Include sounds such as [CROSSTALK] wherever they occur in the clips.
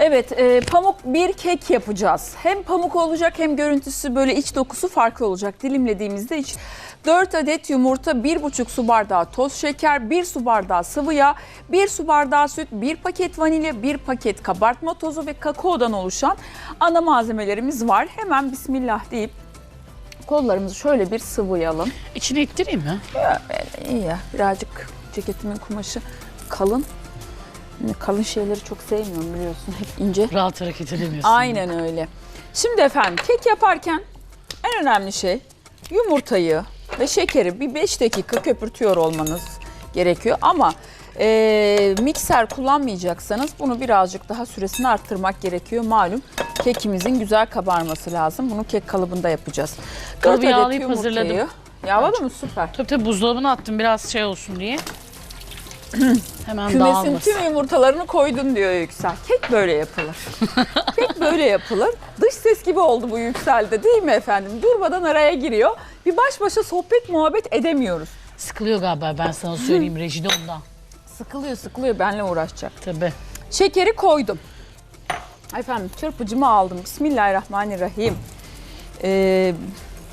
Evet, e, pamuk bir kek yapacağız. Hem pamuk olacak hem görüntüsü böyle iç dokusu farklı olacak. Dilimlediğimizde iç 4 adet yumurta, 1,5 su bardağı toz şeker, 1 su bardağı sıvı yağ, 1 su bardağı süt, 1 paket vanilya, 1 paket kabartma tozu ve kakaodan oluşan ana malzemelerimiz var. Hemen bismillah deyip kollarımızı şöyle bir sıvayalım. İçine ittireyim mi? İyi ya birazcık ceketimin kumaşı kalın. Yani Kalın şeyleri çok sevmiyorum biliyorsun. Hep ince. Rahat hareket edemiyorsun. Aynen öyle. Şimdi efendim kek yaparken en önemli şey yumurtayı ve şekeri bir 5 dakika köpürtüyor olmanız gerekiyor. Ama e, mikser kullanmayacaksanız bunu birazcık daha süresini arttırmak gerekiyor. Malum kekimizin güzel kabarması lazım. Bunu kek kalıbında yapacağız. Kalıbı yağlayıp hazırladım. Yağladı mı? Süper. Tabii tabii buzdolabına attım biraz şey olsun diye. [CLEARS THROAT] Hemen Kümesin dağılmasın. tüm yumurtalarını koydun diyor Yüksel. Kek böyle yapılır. [LAUGHS] Kek böyle yapılır. Dış ses gibi oldu bu Yüksel'de değil mi efendim? Durmadan araya giriyor. Bir baş başa sohbet muhabbet edemiyoruz. Sıkılıyor galiba ben sana söyleyeyim rejide ondan. Sıkılıyor sıkılıyor benle uğraşacak. Tabii. Şekeri koydum. Efendim çırpıcımı aldım. Bismillahirrahmanirrahim. Ee,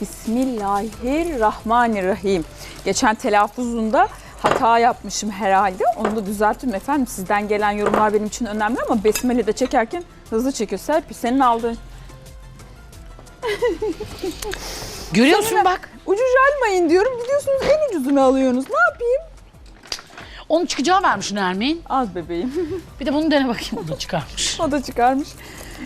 Bismillahirrahmanirrahim. Geçen telaffuzunda hata yapmışım herhalde. Onu da düzelttim efendim. Sizden gelen yorumlar benim için önemli ama besmele de çekerken hızlı çekiyor. Serpil senin aldığın [LAUGHS] Görüyorsun bak. ucuz almayın diyorum. Gidiyorsunuz en ucuzunu alıyorsunuz. Ne yapayım? Onun çıkacağı vermiş Nermin. Az bebeğim. [LAUGHS] Bir de bunu dene bakayım da çıkarmış. O da çıkarmış.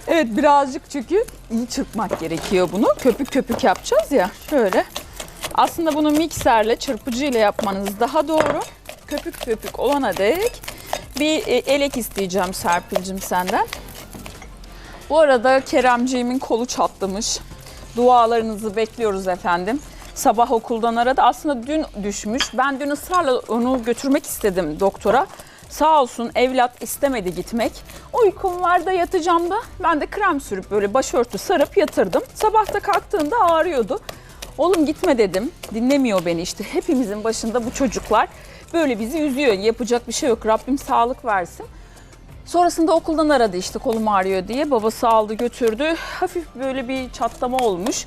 Evet birazcık çünkü iyi çırpmak gerekiyor bunu. Köpük köpük yapacağız ya. Şöyle. Aslında bunu mikserle, çırpıcıyla yapmanız daha doğru. Köpük köpük olana dek bir e, elek isteyeceğim Serpil'cim senden. Bu arada Keremciğimin kolu çatlamış. Dualarınızı bekliyoruz efendim. Sabah okuldan aradı. Aslında dün düşmüş. Ben dün ısrarla onu götürmek istedim doktora. Sağ olsun evlat istemedi gitmek. Uykum var da yatacağım da ben de krem sürüp böyle başörtü sarıp yatırdım. Sabah da kalktığında ağrıyordu. Oğlum gitme dedim. Dinlemiyor beni işte. Hepimizin başında bu çocuklar böyle bizi üzüyor. Yapacak bir şey yok. Rabbim sağlık versin. Sonrasında okuldan aradı işte kolum ağrıyor diye. Babası aldı götürdü. Hafif böyle bir çatlama olmuş.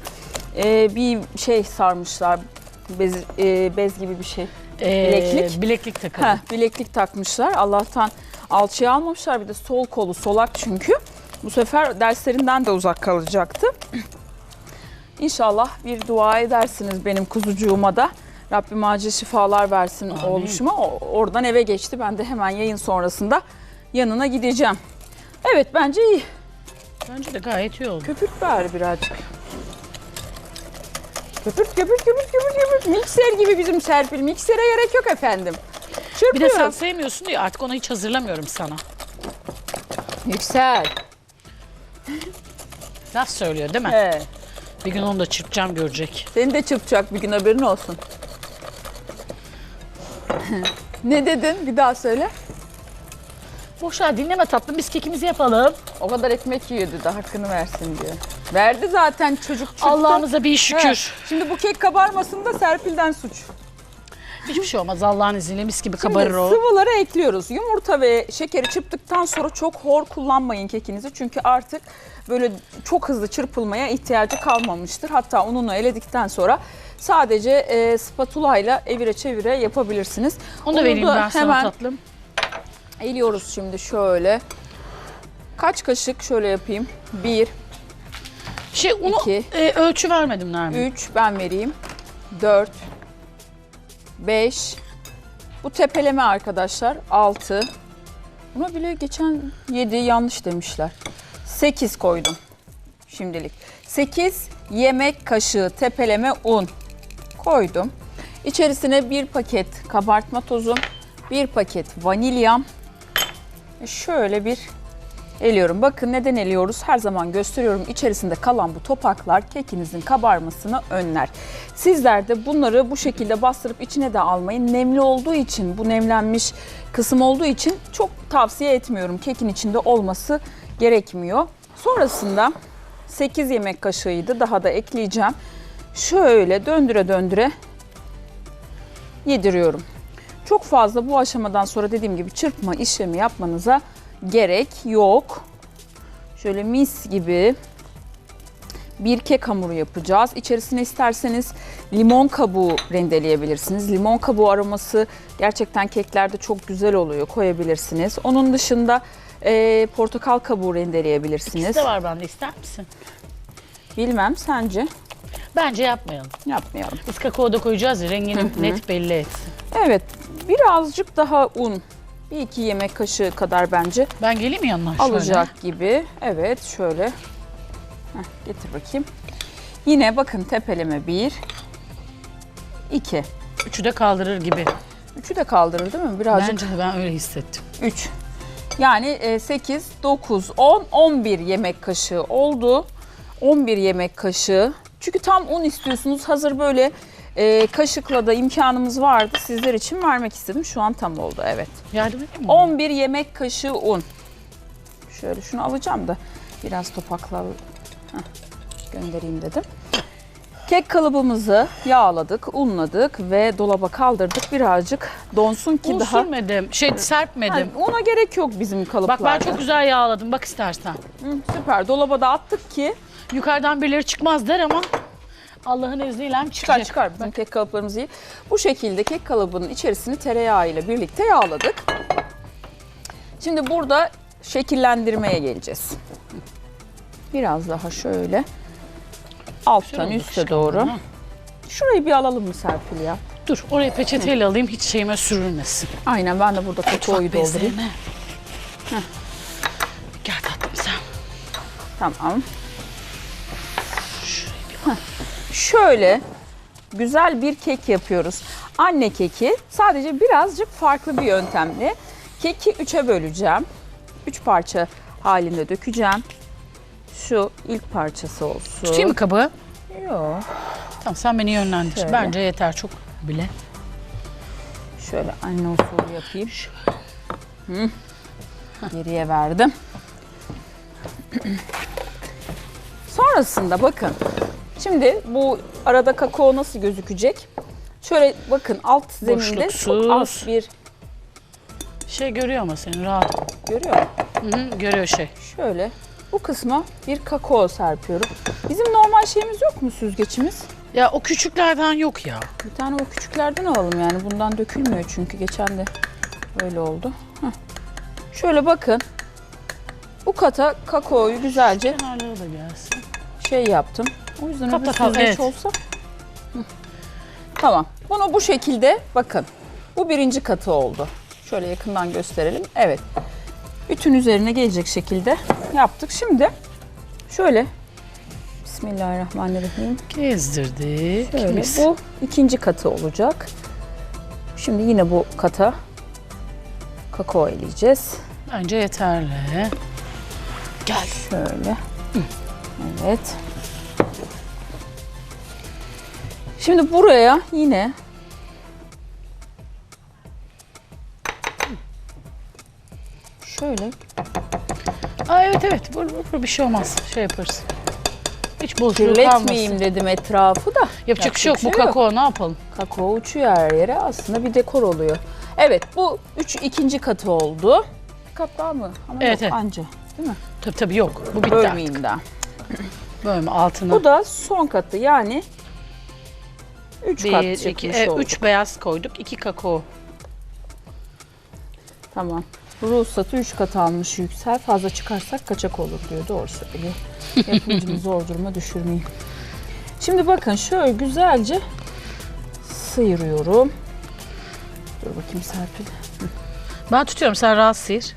Ee, bir şey sarmışlar. Bez, e, bez gibi bir şey. Ee, Bileklik. Bileklik takalım. Heh, bileklik takmışlar. Allah'tan alçıya almamışlar. Bir de sol kolu solak çünkü. Bu sefer derslerinden de uzak kalacaktı. İnşallah bir dua edersiniz benim kuzucuğuma da. Rabbim acil şifalar versin Amin. oğluşuma. Oradan eve geçti. Ben de hemen yayın sonrasında yanına gideceğim. Evet bence iyi. Bence de gayet iyi oldu. Köpürt bari birazcık. Köpürt köpürt köpürt köpürt köpürt. Mikser gibi bizim Serpil. Miksere gerek yok efendim. Bir Çırpıyorum. de sen sevmiyorsun diye artık onu hiç hazırlamıyorum sana. Yüksel. Laf söylüyor değil mi? He. Bir gün onu da çırpacağım görecek. Seni de çırpacak bir gün haberin olsun. [LAUGHS] ne dedin? Bir daha söyle. Boşver dinleme tatlım biz kekimizi yapalım. O kadar ekmek yiyordu da hakkını versin diyor. Verdi zaten çocuk çırptı. Allah'ımıza bir He. şükür. Şimdi bu kek kabarmasın da Serpil'den suç. Hiçbir şey olmaz Allah'ın izniyle mis gibi Şimdi kabarır o. sıvıları ekliyoruz. Yumurta ve şekeri çırptıktan sonra çok hor kullanmayın kekinizi. Çünkü artık böyle çok hızlı çırpılmaya ihtiyacı kalmamıştır. Hatta ununu eledikten sonra sadece e, spatula ile evire çevire yapabilirsiniz. Onu da vereyim ben sana hemen tatlım. eliyoruz şimdi şöyle. Kaç kaşık şöyle yapayım? 1, Şey unu İki. e, ölçü vermedim Nermin. 3 ben vereyim. 4 5 Bu tepeleme arkadaşlar 6 Buna bile geçen 7 yanlış demişler. 8 koydum şimdilik. 8 yemek kaşığı tepeleme un koydum. İçerisine bir paket kabartma tozum, bir paket vanilyam. Şöyle bir Eliyorum. Bakın neden eliyoruz? Her zaman gösteriyorum. İçerisinde kalan bu topaklar kekinizin kabarmasını önler. Sizler de bunları bu şekilde bastırıp içine de almayın. Nemli olduğu için, bu nemlenmiş kısım olduğu için çok tavsiye etmiyorum. Kekin içinde olması gerekmiyor. Sonrasında 8 yemek kaşığıydı. Daha da ekleyeceğim. Şöyle döndüre döndüre yediriyorum. Çok fazla bu aşamadan sonra dediğim gibi çırpma işlemi yapmanıza gerek yok. Şöyle mis gibi bir kek hamuru yapacağız. İçerisine isterseniz limon kabuğu rendeleyebilirsiniz. Limon kabuğu aroması gerçekten keklerde çok güzel oluyor. Koyabilirsiniz. Onun dışında e, portakal kabuğu rendeleyebilirsiniz. İkisi de var bende ister misin? Bilmem sence? Bence yapmayalım. Yapmayalım. Biz kakao da koyacağız ya rengini net belli etsin. Evet birazcık daha un. Bir iki yemek kaşığı kadar bence Ben geleyim mi yanına şöyle? alacak gibi. Evet şöyle. Heh, getir bakayım. Yine bakın tepeleme bir, iki. Üçü de kaldırır gibi. Üçü de kaldırır değil mi? Birazcık Bence de ben öyle hissettim. 3. Yani e, 8, 9, 10, 11 yemek kaşığı oldu. 11 yemek kaşığı. Çünkü tam un istiyorsunuz. Hazır böyle e, kaşıkla da imkanımız vardı. Sizler için vermek istedim. Şu an tam oldu evet. Yardım edeyim mi? 11 yemek kaşığı un. Şöyle şunu alacağım da biraz topakla Heh, göndereyim dedim. Kek kalıbımızı yağladık, unladık ve dolaba kaldırdık. Birazcık donsun ki Un daha... sürmedim, şey serpmedim. Ha, una gerek yok bizim Bak kalıplarda. ben çok güzel yağladım bak istersen. Hı, süper. Dolaba da attık ki Yukarıdan birileri çıkmaz der ama Allah'ın izniyle çıkar çıkacak. çıkar bizim kek kalıplarımızı. iyi. Bu şekilde kek kalıbının içerisini tereyağı ile birlikte yağladık. Şimdi burada şekillendirmeye geleceğiz. Biraz daha şöyle alttan üste doğru. ha. Şurayı bir alalım mı Serpil ya? Dur oraya peçeteyle alayım hiç şeyime sürülmesin. Aynen ben de burada Mutfak doldurayım. bezlerine. Gel tatlım sen. Tamam. Heh, Şöyle güzel bir kek yapıyoruz. Anne keki sadece birazcık farklı bir yöntemle. Keki üçe böleceğim. Üç parça halinde dökeceğim. Şu ilk parçası olsun. Tutayım mı kabı? Yok. Tamam sen beni yönlendir. Şöyle. Bence yeter çok bile. Şöyle anne usulü yapayım. Hı. Geriye verdim. [CLEARS THROAT] Sonrasında bakın. Şimdi bu arada kakao nasıl gözükecek? Şöyle bakın alt zeminde çok az bir Şey görüyor ama seni rahat. görüyor musun? Hı hı, görüyor şey. Şöyle bu kısma bir kakao serpiyorum. Bizim normal şeyimiz yok mu süzgeçimiz? Ya o küçüklerden yok ya. Bir tane o küçüklerden alalım yani bundan dökülmüyor çünkü geçen de öyle oldu. Heh. Şöyle bakın. Bu kata kakaoyu güzelce Kenarları da gelsin. şey yaptım. O yüzden Kapla süzgeç evet. olsa. Hı. Tamam. Bunu bu şekilde bakın. Bu birinci katı oldu. Şöyle yakından gösterelim. Evet. Bütün üzerine gelecek şekilde yaptık. Şimdi şöyle Bismillahirrahmanirrahim. Gezdirdik. Şöyle Mis. bu ikinci katı olacak. Şimdi yine bu kata kakao eleyeceğiz. Bence yeterli. Gel. Şöyle. Evet. Şimdi buraya yine şöyle Aa, evet evet. Vur, vur, bir şey olmaz. Şey yaparız. Hiç kirletmeyeyim kalmasın. dedim etrafı da. Yapacak bir şey yok. Bu kakao ne yapalım? Kakao uçuyor her yere. Aslında bir dekor oluyor. Evet bu üç ikinci katı oldu. Bir kat daha mı? Ama Evet, yok evet. anca. Değil mi? Tabii tabii yok. Bu bitti artık. Bölmeyeyim daha. Bölme altına. Bu da son katı yani 3 kat bir, iki, e, oldu. üç beyaz koyduk. iki kakao. Tamam. Ruhsatı 3 kat almış Yüksel. Fazla çıkarsak kaçak olur diyor. Doğru söylüyor. [LAUGHS] Yapımcımı zor duruma düşürmeyeyim. Şimdi bakın şöyle güzelce sıyırıyorum. Dur bakayım Serpil. Ben tutuyorum. Sen rahat sıyır.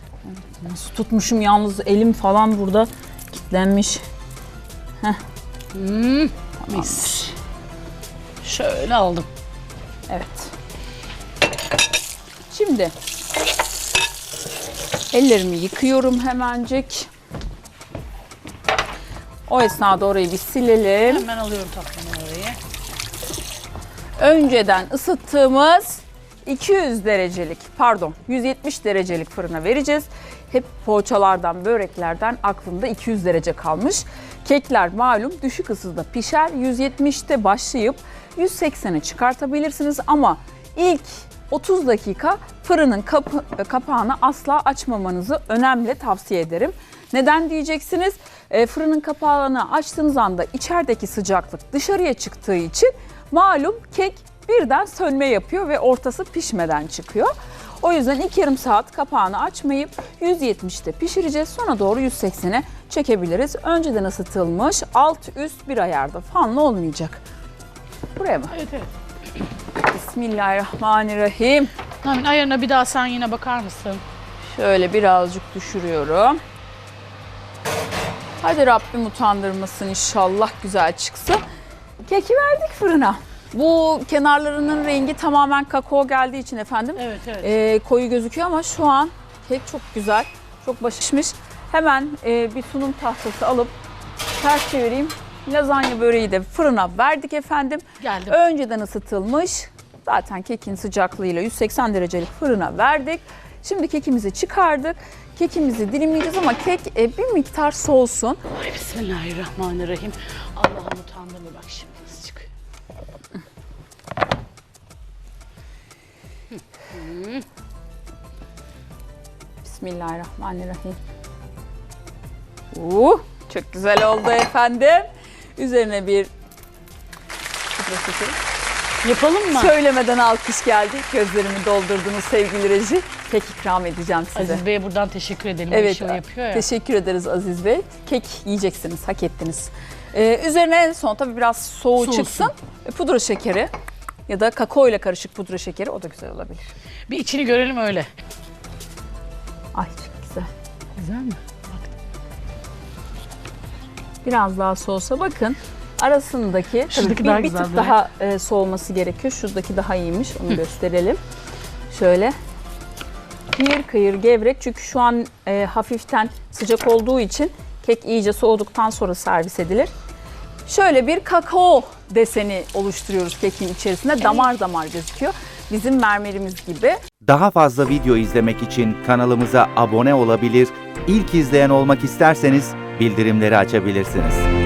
Nasıl tutmuşum yalnız elim falan burada kilitlenmiş. Hmm, mis. Şöyle aldım. Evet. Şimdi ellerimi yıkıyorum hemencik. O esnada orayı bir silelim. Hemen alıyorum tatlımı orayı. Önceden ısıttığımız 200 derecelik, pardon 170 derecelik fırına vereceğiz. Hep poğaçalardan, böreklerden aklımda 200 derece kalmış. Kekler malum düşük ısıda pişer. 170'te başlayıp 180'e çıkartabilirsiniz ama ilk 30 dakika fırının kapı- kapağını asla açmamanızı önemli tavsiye ederim. Neden diyeceksiniz? E, fırının kapağını açtığınız anda içerideki sıcaklık dışarıya çıktığı için malum kek birden sönme yapıyor ve ortası pişmeden çıkıyor. O yüzden ilk yarım saat kapağını açmayıp 170'te pişireceğiz. Sonra doğru 180'e çekebiliriz. Önceden ısıtılmış alt üst bir ayarda fanlı olmayacak. Buraya mı? Evet evet. Bismillahirrahmanirrahim. Nermin ayarına bir daha sen yine bakar mısın? Şöyle birazcık düşürüyorum. Hadi Rabbim utandırmasın inşallah güzel çıksın. Keki verdik fırına. Bu kenarlarının rengi tamamen kakao geldiği için efendim Evet evet. e, koyu gözüküyor ama şu an kek çok güzel, çok başışmış. Hemen e, bir sunum tahtası alıp ters çevireyim. Lazanya böreği de fırına verdik efendim. Geldim. Önceden ısıtılmış. Zaten kekin sıcaklığıyla 180 derecelik fırına verdik. Şimdi kekimizi çıkardık. Kekimizi dilimleyeceğiz ama kek e, bir miktar soğusun. Ay bismillahirrahmanirrahim. Allah'ım utandırma bak şimdi nasıl çıkıyor. Bismillahirrahmanirrahim. Uh, çok güzel oldu efendim. Üzerine bir. Yapalım mı? Söylemeden alkış geldi. Gözlerimi doldurdunuz sevgili reji. Kek ikram edeceğim size. Aziz Bey'e buradan teşekkür edelim. Evet, Evet. Şey yapıyor ya. Teşekkür ederiz Aziz Bey. Kek yiyeceksiniz, hak ettiniz. Ee, üzerine en son tabii biraz soğuğu Soğusun. çıksın. E, Pudra şekeri ya da kakao ile karışık pudra şekeri o da güzel olabilir. Bir içini görelim öyle. Ay çok güzel. Güzel mi? Biraz daha soğusa bakın arasındaki tabii Şuradaki bir, daha bir güzel tık değil mi? daha e, soğuması gerekiyor. Şuradaki daha iyiymiş. Onu gösterelim. Şöyle kıyır kıyır gevrek çünkü şu an e, hafiften sıcak olduğu için kek iyice soğuduktan sonra servis edilir. Şöyle bir kakao deseni oluşturuyoruz kekin içerisinde. Damar damar gözüküyor. Bizim mermerimiz gibi. Daha fazla video izlemek için kanalımıza abone olabilir, ilk izleyen olmak isterseniz bildirimleri açabilirsiniz.